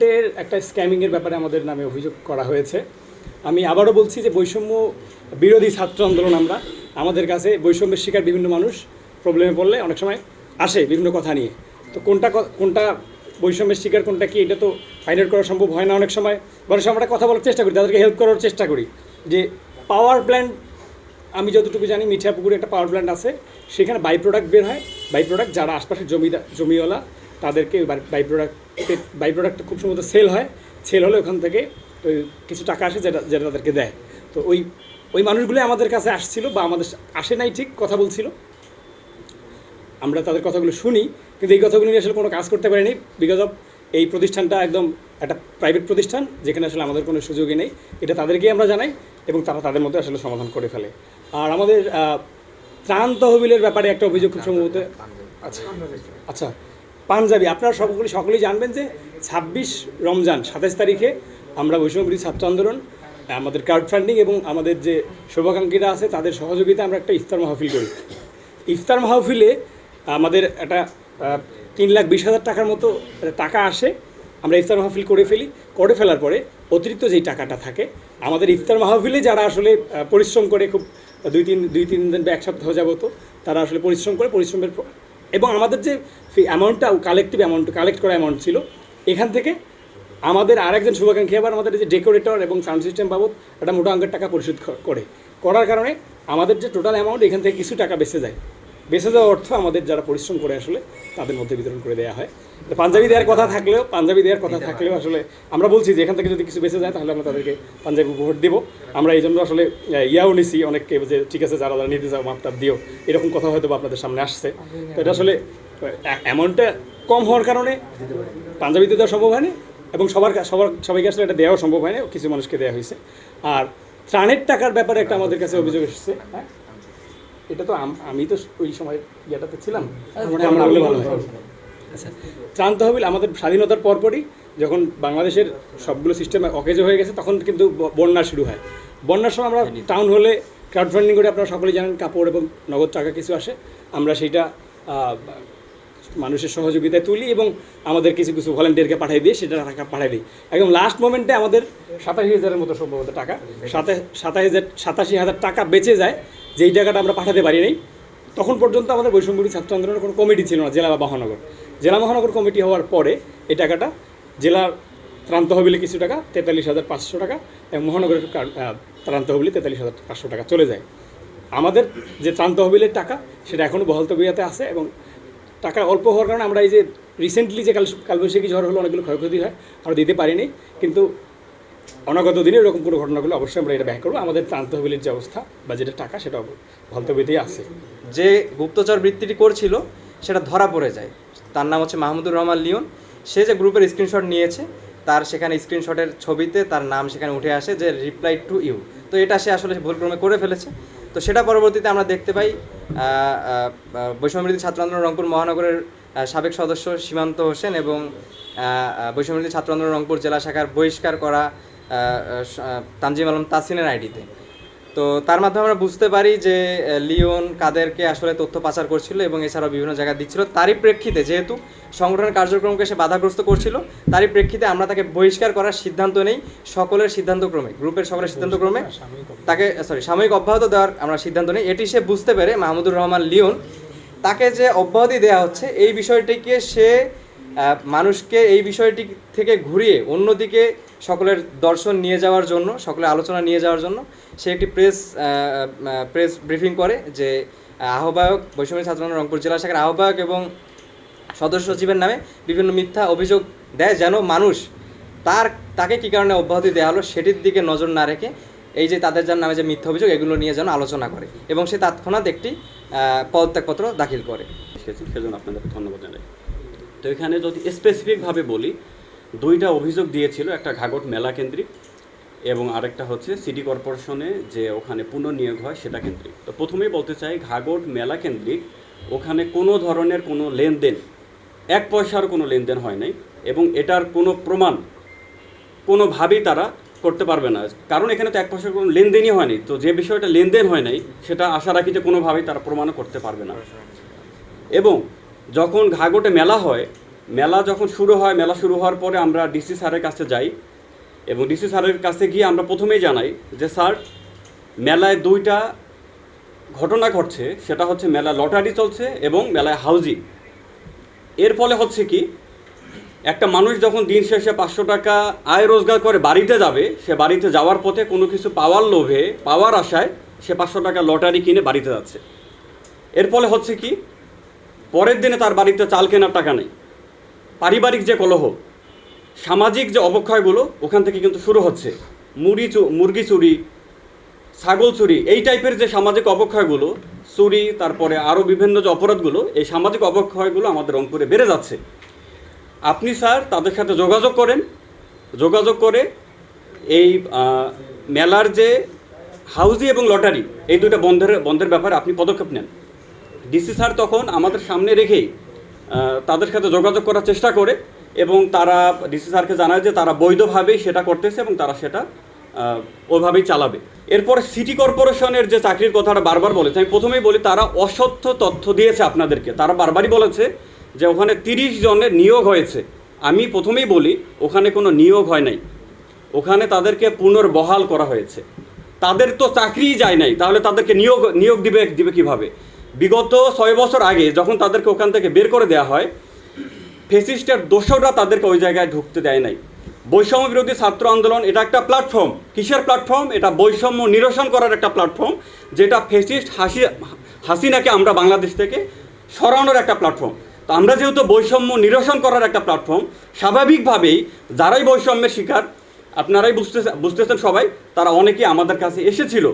পেমেন্টের একটা স্ক্যামিংয়ের ব্যাপারে আমাদের নামে অভিযোগ করা হয়েছে। আমি আবারও বলছি যে বৈষম্য বিরোধী ছাত্র আন্দোলন আমরা। আমাদের কাছে বৈষম্যের শিকার বিভিন্ন মানুষ প্রবলেমে পড়লে অনেক সময় আসে বিভিন্ন কথা নিয়ে। তো কোনটা কোনটা বৈষম্যের শিকার, কোনটা কি, এটা তো ফাইন্ড আউট করা সম্ভব হয় না অনেক সময়। বরং আমরা কথা বলার চেষ্টা করি, তাদেরকে হেল্প করার চেষ্টা করি। যে পাওয়ার প্ল্যান্ট আমি যতটুকু জানি মিঠাপুকুরে একটা পাওয়ার প্ল্যান্ট আছে। সেখানে বাই প্রোডাক্ট বের হয়। বাই প্রোডাক্ট যারা আশপাশের জমিদা, জমিওয়ালা তাদেরকে বাই প্রোডাক্ট বাই প্রোডাক্টটা খুব সম্ভবত সেল হয়। সেল হলে ওখান থেকে ওই কিছু টাকা আসে যেটা যেটা তাদেরকে দেয়। তো ওই ওই মানুষগুলো আমাদের কাছে আসছিল বা আমাদের আসে নাই ঠিক কথা বলছিল। আমরা তাদের কথাগুলো শুনি কিন্তু এই কথাগুলো নিয়ে আসলে কোনো কাজ করতে পারিনি বিকজ অফ এই প্রতিষ্ঠানটা একদম একটা প্রাইভেট প্রতিষ্ঠান যেখানে আসলে আমাদের কোনো সুযোগই নেই। এটা তাদেরকেই আমরা জানাই এবং তারা তাদের মধ্যে আসলে সমাধান করে ফেলে। আর আমাদের ত্রাণ তহবিলের ব্যাপারে একটা অভিযোগ খুব সম্ভবত আচ্ছা। আচ্ছা। পাঞ্জাবি, আপনারা সকলে, সকলেই জানবেন যে ছাব্বিশ রমজান, সাতাশ তারিখে আমরা বৈষম্যবিরোধী ছাত্র আন্দোলন, আমাদের ক্রাউড ফান্ডিং এবং আমাদের যে শুভাকাঙ্ক্ষীরা আছে, তাদের সহযোগিতা আমরা একটা ইফতার মাহফিল করি। ইফতার মাহফিলে আমাদের একটা তিন লাখ বিশ হাজার টাকার মতো টাকা আসে, আমরা ইফতার মাহফিল করে ফেলি। করে ফেলার পরে অতিরিক্ত যেই টাকাটা থাকে, আমাদের ইফতার মাহফিলে যারা আসলে পরিশ্রম করে খুব দুই, তিন দুই, তিন দিন বা এক সপ্তাহ যাবত, তারা আসলে পরিশ্রম করে, পরিশ্রমের এবং আমাদের যে অ্যামাউন্টটা কালেকটিভ অ্যামাউন্ট কালেক্ট করা অ্যামাউন্ট ছিল, এখান থেকে আমাদের আরেকজন শুভাকাঙ্ক্ষী আবার আমাদের যে ডেকোরেটর এবং সাউন্ড সিস্টেম বাবদ একটা মোটা অঙ্কের টাকা পরিশোধ করে। করার কারণে আমাদের যে টোটাল অ্যামাউন্ট এখান থেকে কিছু টাকা বেঁচে যায়। বেঁচে যাওয়া অর্থ আমাদের যারা পরিশ্রম করে আসলে তাদের মধ্যে বিতরণ করে দেওয়া হয়। পাঞ্জাবি দেওয়ার কথা থাকলেও, পাঞ্জাবি দেওয়ার কথা থাকলেও আসলে আমরা বলছি যে এখান থেকে যদি কিছু বেঁচে যায় তাহলে আমরা তাদেরকে পাঞ্জাবি উপহার দেবো। আমরা এই জন্য আসলে ইয়াও নিছি অনেককে যে ঠিক আছে, যারা যারা নিতে চাও মাপটাপ দিও। এরকম কথা হয়তো আপনাদের সামনে আসছে। তো এটা আসলে অ্যামাউন্টটা কম হওয়ার কারণে পাঞ্জাবিতে দেওয়া সম্ভব হয়নি এবং সবার সবার, সবাইকে আসলে এটা দেওয়া সম্ভব হয়নি, কিছু মানুষকে দেওয়া হয়েছে। আর ত্রাণের টাকার ব্যাপারে একটা আমাদের কাছে অভিযোগ এসেছে হ্যাঁ? এটা তো আমি তো ওই সময় ইয়েটাতে ছিলাম। মানে ভালো হয় আচ্ছা। ত্রাণ তহবিল আমাদের স্বাধীনতার পরপরই যখন বাংলাদেশের সবগুলো সিস্টেম অকেজ হয়ে গেছে তখন কিন্তু বন্যা শুরু হয়। বন্যার সময় আমরা টাউন হলে ক্রাউড ফান্ডিং করে আপনারা সকলে জানেন কাপড় এবং নগদ টাকা কিছু আসে। আমরা সেইটা মানুষের সহযোগিতায় তুলি এবং আমাদের কিছু কিছু ভলেন্টিয়ারকে পাঠিয়ে দিয়ে সেটা টাকা পাঠিয়ে দিই। একদম লাস্ট মোমেন্টে আমাদের সাতাশি হাজারের মতো সম্ভবত টাকা সাতাশ সাতাশ হাজার সাতাশি হাজার টাকা বেঁচে যায়। যেই টাকাটা আমরা পাঠাতে পারি নাই, তখন পর্যন্ত আমাদের বৈষম্যবিরোধী ছাত্র আন্দোলনের কোনো কমিটি ছিল না, জেলা বা মহানগর। জেলা মহানগর কমিটি হওয়ার পরে এই টাকাটা জেলার ত্রাণ তহবিলে কিছু টাকা, তেতাল্লিশ হাজার পাঁচশো টাকা এবং মহানগরের ত্রাণ তহবিলে তেতাল্লিশ হাজার পাঁচশো টাকা চলে যায়। আমাদের যে ত্রাণ তহবিলের টাকা, সেটা এখনও বহাল তবিয়াতে আছে এবং টাকা অল্প হওয়ার কারণে আমরা এই যে রিসেন্টলি যে কাল, কালবৈশাখী ঝড় হলো, অনেকগুলো ক্ষয়ক্ষতি হয়, আমরা দিতে পারিনি কিন্তু অনাগত দিনে এরকম কোনো ঘটনাগুলো অবশ্যই আমরা এটা ব্যয় করব। আমাদের ত্রাণ যে অবস্থা বা যেটা টাকা, সেটা বহাল তবিয়াতেই আছে। যে গুপ্তচর বৃত্তিটি করছিল, সেটা ধরা পড়ে যায়। তার নাম হচ্ছে মাহমুদুর রহমান লিওন। সে যে গ্রুপের স্ক্রিনশট নিয়েছে, তার সেখানে স্ক্রিনশটের ছবিতে তার নাম সেখানে উঠে আসে যে রিপ্লাই টু ইউ তো এটা সে আসলে ভুলক্রমে করে ফেলেছে। তো সেটা পরবর্তীতে আমরা দেখতে পাই বৈষম্যবৃদ্ধি ছাত্র আন্দোলন রংপুর মহানগরের সাবেক সদস্য সীমান্ত হোসেন এবং বৈষম্যবৃদ্ধি ছাত্র আন্দোলন রংপুর জেলা শাখার বহিষ্কার করা তানজিম আলম তাসিনের আইডিতে। তো তার মাধ্যমে আমরা বুঝতে পারি যে লিওন কাদেরকে আসলে তথ্য পাচার করছিল এবং এছাড়াও বিভিন্ন জায়গায় দিচ্ছিল। তারই প্রেক্ষিতে যেহেতু সংগঠনের কার্যক্রমকে সে বাধাগ্রস্ত করছিল তারই প্রেক্ষিতে আমরা তাকে বহিষ্কার করার সিদ্ধান্ত নেই। সকলের সিদ্ধান্তক্রমে গ্রুপের সকলের সিদ্ধান্তক্রমে তাকে সরি সাময়িক অব্যাহত দেওয়ার আমরা সিদ্ধান্ত নেই। এটি সে বুঝতে পেরে মাহমুদুর রহমান লিওন তাকে যে অব্যাহতি দেওয়া হচ্ছে এই বিষয়টিকে সে মানুষকে এই বিষয়টি থেকে ঘুরিয়ে অন্যদিকে সকলের দর্শন নিয়ে যাওয়ার জন্য, সকলের আলোচনা নিয়ে যাওয়ার জন্য সে একটি প্রেস প্রেস ব্রিফিং করে যে আহ্বায়ক বৈষম্য ছাত্র রংপুর জেলা শাখার আহ্বায়ক এবং সদস্য সচিবের নামে বিভিন্ন মিথ্যা অভিযোগ দেয় যেন মানুষ তার, তাকে কী কারণে অব্যাহতি দেওয়া হলো সেটির দিকে নজর না রেখে এই যে তাদের যার নামে যে মিথ্যা অভিযোগ, এগুলো নিয়ে যেন আলোচনা করে এবং সে তৎক্ষণাৎ একটি পদত্যাগপত্র দাখিল করে। সেজন্য আপনাদের ধন্যবাদ জানাই। তো এখানে যদি স্পেসিফিকভাবে বলি দুইটা অভিযোগ দিয়েছিল একটা ঘাগট মেলা কেন্দ্রিক এবং আরেকটা হচ্ছে সিটি কর্পোরেশনে যে ওখানে পুনর্নিয়োগ হয় সেটা কেন্দ্রিক। তো প্রথমেই বলতে চাই ঘাগট মেলা কেন্দ্রিক ওখানে কোনো ধরনের কোনো লেনদেন এক পয়সার কোনো লেনদেন হয় নাই এবং এটার কোনো প্রমাণ কোনোভাবেই তারা করতে পারবে না। কারণ এখানে তো এক পয়সার কোনো লেনদেনই হয়নি। তো যে বিষয়টা লেনদেন হয় নাই সেটা আশা রাখি যে কোনোভাবেই তারা প্রমাণও করতে পারবে না। এবং যখন ঘাগটে মেলা হয়, মেলা যখন শুরু হয়, মেলা শুরু হওয়ার পরে আমরা ডিসি স্যারের কাছে যাই এবং ডিসি স্যারের কাছে গিয়ে আমরা প্রথমেই জানাই যে, স্যার, মেলায় দুইটা ঘটনা ঘটছে। সেটা হচ্ছে মেলা লটারি চলছে এবং মেলায় হাউজিং। এর ফলে হচ্ছে কি, একটা মানুষ যখন দিন শেষে পাঁচশো টাকা আয় রোজগার করে বাড়িতে যাবে, সে বাড়িতে যাওয়ার পথে কোনো কিছু পাওয়ার লোভে, পাওয়ার আশায় সে পাঁচশো টাকা লটারি কিনে বাড়িতে যাচ্ছে। এর ফলে হচ্ছে কি পরের দিনে তার বাড়িতে চাল কেনার টাকা নেই। পারিবারিক যে কলহ, সামাজিক যে অবক্ষয়গুলো, ওখান থেকে কিন্তু শুরু হচ্ছে। মুড়ি মুরগি চুরি, ছাগল চুরি, এই টাইপের যে সামাজিক অবক্ষয়গুলো, চুরি, তারপরে আরও বিভিন্ন যে অপরাধগুলো, এই সামাজিক অবক্ষয়গুলো আমাদের রংপুরে বেড়ে যাচ্ছে। আপনি স্যার তাদের সাথে যোগাযোগ করেন। যোগাযোগ করে এই মেলার যে হাউজি এবং লটারি, এই দুটো বন্ধের বন্ধের ব্যাপারে আপনি পদক্ষেপ নেন। ডিসি স্যার তখন আমাদের সামনে রেখেই তাদের সাথে যোগাযোগ করার চেষ্টা করে এবং তারা ডিসি স্যারকে জানায় যে তারা বৈধভাবেই সেটা করতেছে এবং তারা সেটা ওইভাবেই চালাবে। এরপর সিটি কর্পোরেশনের যে চাকরির কথাটা বারবার বলেছে, আমি প্রথমেই বলি তারা অসত্য তথ্য দিয়েছে আপনাদেরকে। তারা বারবারই বলেছে যে ওখানে তিরিশ জনের নিয়োগ হয়েছে। আমি প্রথমেই বলি, ওখানে কোনো নিয়োগ হয় নাই। ওখানে তাদেরকে পুনর্বহাল করা হয়েছে। তাদের তো চাকরিই যায় নাই, তাহলে তাদেরকে নিয়োগ নিয়োগ দিবে দিবে কীভাবে? বিগত ছয় বছর আগে যখন তাদেরকে ওখান থেকে বের করে দেওয়া হয়, ফেসিস্টের দোষরা তাদেরকে ওই জায়গায় ঢুকতে দেয় নাই। বৈষম্য বিরোধী ছাত্র আন্দোলন এটা একটা প্ল্যাটফর্ম কিসের প্ল্যাটফর্ম এটা বৈষম্য নিরসন করার একটা প্ল্যাটফর্ম যেটা ফেসিস্ট হাসি হাসিনাকে আমরা বাংলাদেশ থেকে সরানোর একটা প্ল্যাটফর্ম তো আমরা যেহেতু বৈষম্য নিরসন করার একটা প্ল্যাটফর্ম স্বাভাবিকভাবেই যারাই বৈষম্যের শিকার, আপনারাই বুঝতে বুঝতেছেন সবাই, তারা অনেকেই আমাদের কাছে এসেছিল।